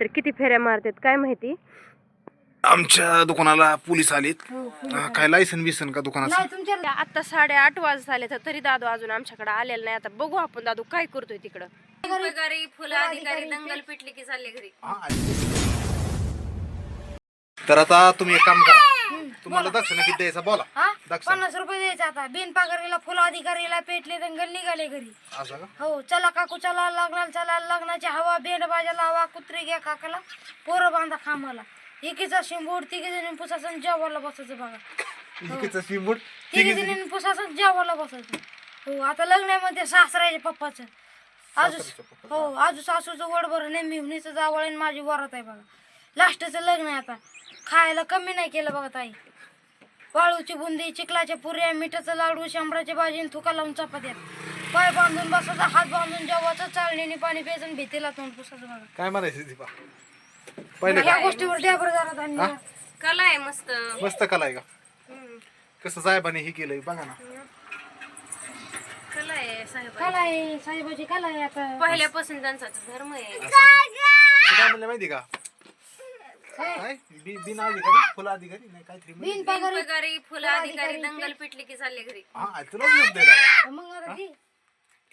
तर किती फेऱ्या मारतात काय माहिती? आमच्या दुकानाला पोलीस आलेत. हा, काय लायसन बिसन का दुकानाचं? नाही तुमच्या आता साडेआठ वाजत आले तर तरी दादू अजून आमच्याकडे आलेला नाही. आता बघू आपण दादू काय करतोय तिकडं. उपकारी फुलं अधिकारी दंगल पिटली की चालले घरी. तर आता तुम्ही एक काम करा. तुम्हाला दक्षिणा किती द्यायचा? बोला. हा? दक्षिणा. पन्नास रुपये द्यायचे आता. बिन पगारीला फुल अधिकारीला पेटले दंगल निघाले घरी. असं का? हो चला काकू चला लग्नाला चला लग्नाची हवा बेंड बाजा लावा कुत्री घ्या काकाला पोरं बांधा खामाला एकीचा शिंबूड तिघी जणी पुसासन जेवायला बसायचं बघा. इकडचं शिंबूड तिघी जणी? पुसासन जेवायला बसायचं. हो आता लग्न आहे म्हणते सासरायचे पप्पाचं आजू हो आजू सासूचं वड बरं नाही मिवणीचं जावळ आणि माझी वरात आहे बघा. लास्टचं लग्न आहे आता. खायला कमी नाही केलं बघा ताई. वाळूची बुंदी चिखलाच्या पुऱ्या मिठाचं लाडू शंभराची भाजी तुका लावून चपात्या पाय बांधून बसायचा हात बांधून जेवायचं चालणीने पाणी प्यायचं आणि भीतीला तोंड पुसायचं बघा. काय म्हणायचं दीपा? पहिले ह्या गोष्टीवर द्या बरं जरा धन्यवाद कला आहे मस्त. मस्त कला आहे का? कसं साहेबांनी हे केलंय बघा ना. कला आहे साहेब. कला आहे साहेबाची कला आहे आता. पहिल्यापासून त्यांचा धर्म आहे. काय म्हणलं माहिती का? काय? बि- बिन अधिकारी फुला अधिकारी नाही काहीतरी म्हणले. बिन पगारी उपकारी फुलं अधिकारी दंगल पिटली की चालले घरी. हा तुला येऊन द्यायला मग आता ती?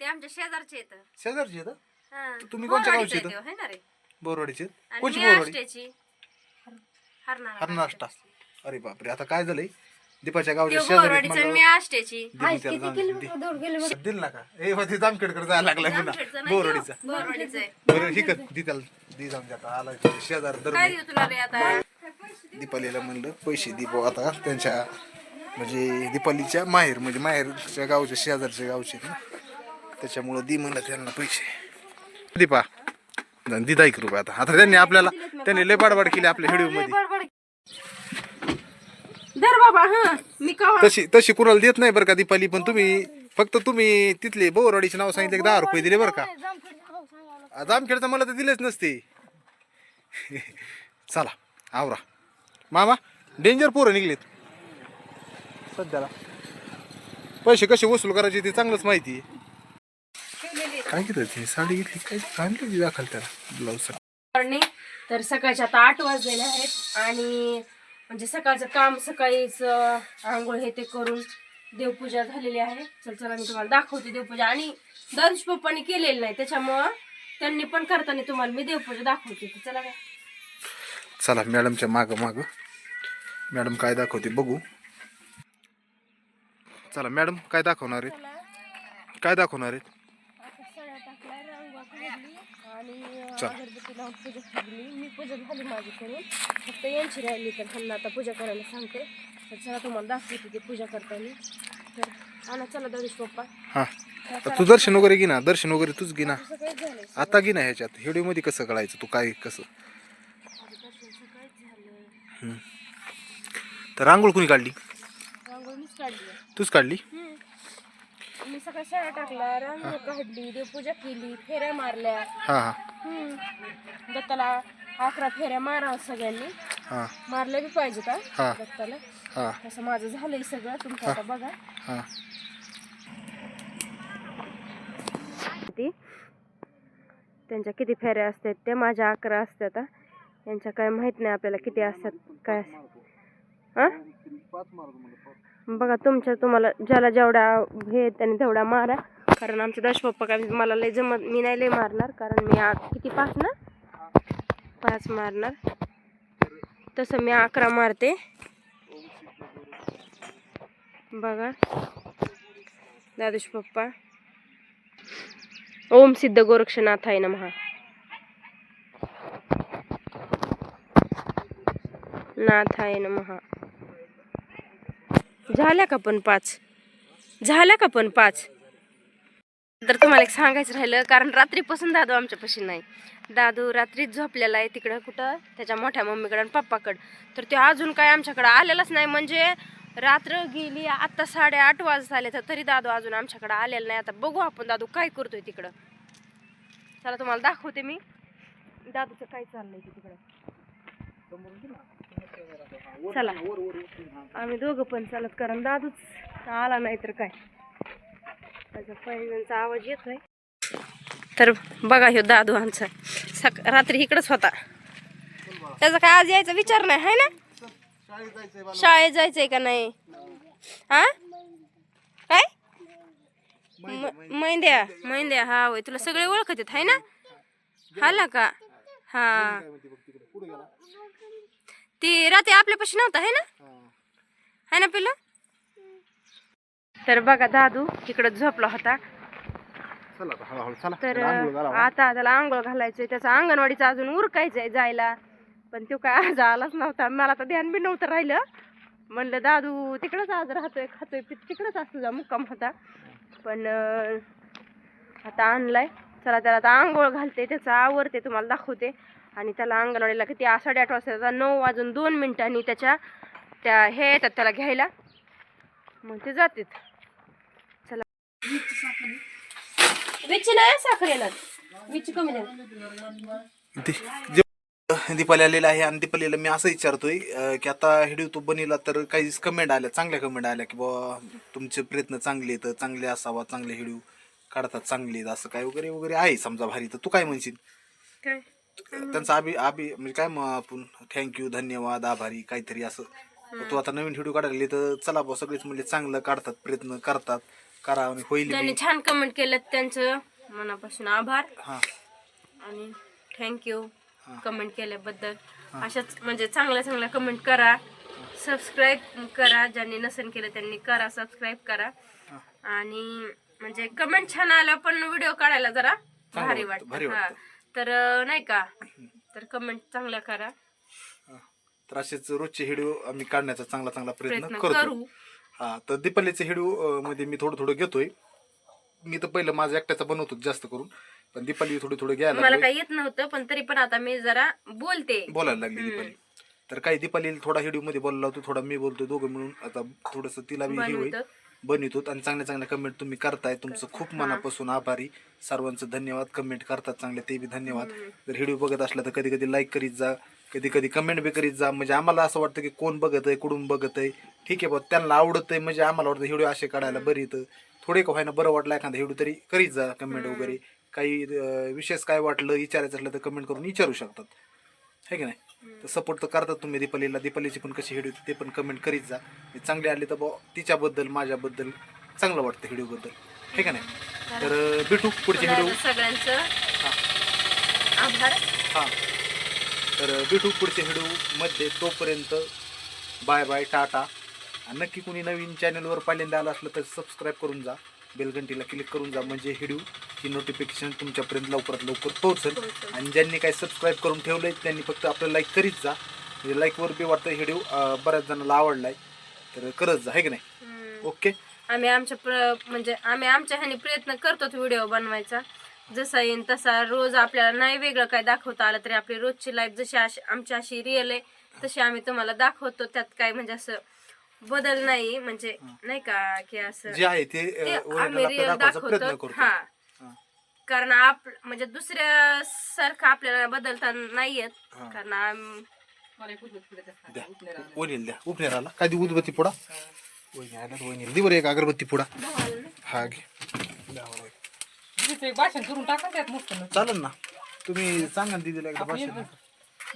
ते आमच्या शेजारचे येत शेजारची आहेत तुम्ही कोणत्या बोरवाडीचे गावचे आहेत हो, ना रे? बोरवाडीची आहेत? आणि कोणची मी बोरवाडी? हरणार हरनाष्टा अरे बापरे आता काय झालंय? दीपाच्या गावच्या शेजारी बोरवाडीचं मी दिली. किलोमीटर ना का ए मग ते जामखेडकडे जायला लागलाय पुन्हा जामखेडचं नाही बोरवाडीचा. बोरवाडीचं आहे. बरं ही कर दी त्याला दी जाऊन आला शेजार दर काय देऊ तुला रे आता? दीपालीला म्हणलं पैसे दीपो आता त्यांच्या म्हणजे दीपालीच्या माहेर म्हणजे माहेरच्या गावच्या शेजारच्या गावचे ना. त्याच्यामुळं दी म्हणलं त्यांना पैसे. दीपा दिदा एक रुपये आता. आता त्यांनी आपल्याला त्यांनी लय बाडबाड केली आपल्या व्हिडिओमध्ये. बडबड धर बाबा हा मी कवा तशी तशी कुणाला देत नाही बरं का दीपाली पण तुम्ही फक्त तुम्ही तिथले बोरवाडीचे नाव सांगितले की दहा रुपये दिले बरं का. जामखेडचं मला तर दिलेच नसते. चला आवरा. मामा डेंजर पोरं निघलेत. सध्याला. पैसे कसे वसूल करायचे ते चांगलंच माहिती काय घेतलं साडी घेतली काय? आणली दाखल त्याला. ब्लाऊज तर सकाळचे आता आठ वाजलेले आहेत आणि म्हणजे सकाळचं काम सकाळीच आंघोळ हे ते करून देवपूजा झालेली आहे. चल चला मी तुम्हाला दाखवते देवपूजा. आणि दर्श पप्पानी केलेली नाही त्याच्यामुळं त्यांनी पण करताना तुम्हाला मी देवपूजा दाखवते. चला काय चला मॅडमच्या माग माग. मॅडम काय दाखवते बघू. चला मॅडम काय दाखवणार आहेत? काय दाखवणार आहेत? चल. अगरबत्ती लावून पूजा केली मी पूजा झाली माझी करून फक्त यांची राहिली तर आता पूजा करायला सांगते. तर चला तुम्हाला दाखवते ते पूजा करताना. तर आणा चला दर्श पप्पा. हा. तू दर्शन वगैरे घे ना दर्शन वगैरे तूच घे ना. आता घे ना ह्याच्यात. व्हिडिओमध्ये कसं कळायचं? तू काय कसं? तर रांगोळ कुणी काढली? रांगोळी मीच काढली आहे. तूच काढली? हम्म. मी सकाळी शाळा टाकला. रांगोळी काढली देवपूजा केली फेऱ्या मारल्या. हा हा. हम्म. दत्ताला अकरा फेऱ्या मारा सगळ्यांनी. हा. मारल्या बी पाहिजे का हा. दत्ताला? हा. तसं माझं झालंय सगळं. तुमचं आता बघा. हा. त्यांच्या किती फेऱ्या असतात ते माझ्या अकरा असतात यांच्या काय माहीत नाही आपल्याला किती असतात काय हां? बघा तुमच्या तुम्हाला ज्याला जेवढा हे त्याने तेवढा मारा. कारण आमचे दश पप्पा काय मला लय जमत मी नाही लय मारणार कारण मी आ- किती पाच ना? पाच मारणार. तसं मी अकरा मारते. बघा. दादूश पप्पा. ओम सिद्ध गोरक्षनाथ आहे महा नाथ आहे महा झाल्या का पण पाच? झाल्या का पण पाच? तर तुम्हाला एक सांगायचं राहिलं कारण रात्रीपासून दादू आमच्यापाशी नाही. दादू रात्रीच झोपलेला आहे तिकडं कुठं? त्याच्या मोठ्या मम्मीकडं आणि पप्पाकडं. तर ते अजून काय आमच्याकडं आलेलाच नाही. म्हणजे रात्र गेली आत्ता साडेआठ वाज झाले तर तरी दादू अजून आमच्याकडं आलेला नाही. आता बघू आपण दादू काय करतोय तिकडं. चला तुम्हाला दाखवते मी. दादूचं काय चाललंय तिकडं. चला. आम्ही दोघं पण चालत कारण दादूच आला नाही तर काय. त्याचा पहिल्यांचा आवाज येतोय. तर बघा ह्यो दादू आमचा. सक रात्री इकडंच होता. त्याचा काय आज यायचा विचार नाही आहे ना? शाळेत जायचंय का नाही? हा? काय? मैंद्या मैंद्या हा होय तुला सगळे ओळखत आहेत हाय ना? हाला का? हा. ती रात्री आपल्यापाशी नव्हता है ना? है. ना पिलं तर बघा दादू तिकडं झोपला होता. तर. आता त्याला आंघोळ घालायचंय. त्याचा अंगणवाडीचं अजून उरकायचंय जायला. पण तो काय आज आलाच नव्हता. मला तर ध्यान बी नव्हतं राहिलं. म्हणलं दादू तिकडंच आज राहतोय खातोय तिकडंच असतो जा मुक्काम होता. पण आता आणलाय. चला त्याला आता आंघोळ घालते त्याचं आवरते तुम्हाला दाखवते. आणि त्याला अंगणवाडीला किती साडे आठ वाजता नऊ वाजून दोन मिनिटांनी त्याच्या त्या हे येतात त्याला घ्यायला. मग ते जातात. चला. विच नाही साखर येणार. विच कमी दीपाली आलेला आहे आणि दीपालीला मी असं विचारतोय की आता व्हिडिओ तो बनिला तर काही कमेंट आल्या चांगल्या कमेंट आल्या की बाबा तुमचे प्रयत्न चांगले आहेत चांगले असावा चांगले व्हिडिओ काढतात चांगले आहेत, असं काय वगैरे वगैरे आहे समजा भारी. तर तू काय म्हणशील? त्यांचा आबी आबी म्हणजे काय मग आपण थँक्यू धन्यवाद आभारी काहीतरी असं. तू आता नवीन व्हिडिओ काढायला तर चला बा सगळेच म्हणजे चांगलं काढतात प्रयत्न करतात करा आणि होईल. छान कमेंट केलं त्यांचं मनापासून आभार. हा. आणि थँक्यू कमेंट केल्याबद्दल. अशाच म्हणजे चांगल्या चांगल्या कमेंट करा. सबस्क्राईब करा. ज्यांनी नसेल केलं त्यांनी करा. सबस्क्राईब करा. आणि म्हणजे कमेंट छान आल्या पण व्हिडिओ काढायला जरा भारी वाटतं, हा. तर नाही का? तर कमेंट चांगल्या करा. तर असेच रोजचे व्हिडिओ आम्ही काढण्याचा चांगला चांगला प्रयत्न प्रयत्न करतो. करू. हा. तर दीपालीचे व्हिडिओमध्ये मी थोडं थोडं घेतोय. मी तर पहिलं माझं एकट्याचा बनवतो जास्त करून. पण दीपाली थोडी थोडं घ्यायला मला. काही येत नव्हतं पण तरी पण आता मी जरा बोलते. बोलायला लागली दीपाली. तर काही दीपाली थोडा व्हिडिओमध्ये बोलला होतो थोडा मी बोलतोय दोघं मिळून आता थोडस तिला बी हे होईल. बनवतो. बनवतो आणि चांगल्या चांगल्या कमेंट तुम्ही करताय. तुमचं खूप मनापासून आभारी. सर्वांचं धन्यवाद. कमेंट करतात चांगले ते बी धन्यवाद. जर व्हिडिओ बघत असला तर कधी कधी लाईक करीत जा. कधी कधी कमेंट बी करीत जा. म्हणजे आम्हाला असं वाटतं की कोण बघत आहे कुठून बघत आहे ठीक आहे बा त्यांना आवडत आहे म्हणजे आम्हाला वाटतं व्हिडिओ असे काढायला बरी येतं थोडे का व्हायना बरं वाटलं एखादा व्हिडिओ तरी करीत जा कमेंट वगैरे. काही विशेष काय वाटलं विचारायचं असलं तर कमेंट करून विचारू शकतात. है की नाही? तर सपोर्ट तर करतात तुम्ही दीपालीला. दीपालीची पण कशी व्हिडिओ ते पण कमेंट करीत जा. चांगले आले तर तिच्याबद्दल माझ्याबद्दल चांगलं वाटतं व्हिडिओबद्दल हे का नाही? तर भेटू पुढचे सगळ्यांचं. आभार. हां. तर भेटू पुढच्या व्हिडिओमध्ये तोपर्यंत बाय बाय टाटा. आणि नक्की कोणी नवीन चॅनलवर पहिल्यांदा आलं असलं तर सबस्क्राईब करून जा. बेलघंटीला क्लिक करून जा म्हणजे व्हिडिओ ची नोटिफिकेशन तुमच्यापर्यंत लवकरात लवकर पोहोचेल. आणि ज्यांनी काही सबस्क्राईब करून ठेवलंय त्यांनी फक्त आपलं लाईक करीत जा. म्हणजे लाईकवर बी वाटतं व्हिडिओ बऱ्याच जणांना आवडलाय. तर करत जा आहे की नाही? ओके आम्ही आमच्या प्र म्हणजे आम्ही आमच्या ह्याने प्रयत्न करतो व्हिडिओ बनवायचा. जसा येईन तसा रोज आपल्याला नाही वेगळं काय दाखवता आलं तरी आपली रोजची लाईफ जशी अशी आमची अशी रिअल आहे तशी आम्ही तुम्हाला दाखवतो. त्यात काय म्हणजे असं बदल नाही म्हणजे नाही का की असं जे आहे ते आम्ही दाखवतो. हा. कारण आप म्हणजे दुसऱ्या सारखं आपल्याला बदलता नाही येत हा. कारण आम- द्या. वहिनीला द्या. उपनेराला काय देऊ उदबत्ती पुडा वहिनी आल्या वहिनीला दे बरं एक अगरबत्ती पुडा हा घे. द्या बरं. दीदीचं एक भाषण करून टाका त्यात मस्त ना. चालेल ना. तुम्ही सांगा ना दीदीला एकदा भाषण.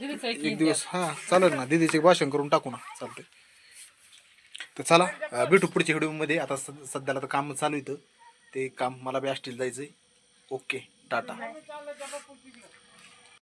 दीदीचं एक एक दिवस. हा चालेल ना. दीदीचे एक भाषण करून टाकू ना. चालतंय. तर चला भेटू पुढच्या व्हिडिओमध्ये आता सद- सध्याला तर काम चालू इथं. ते काम मला बी जायचं आहे ओके टाटा.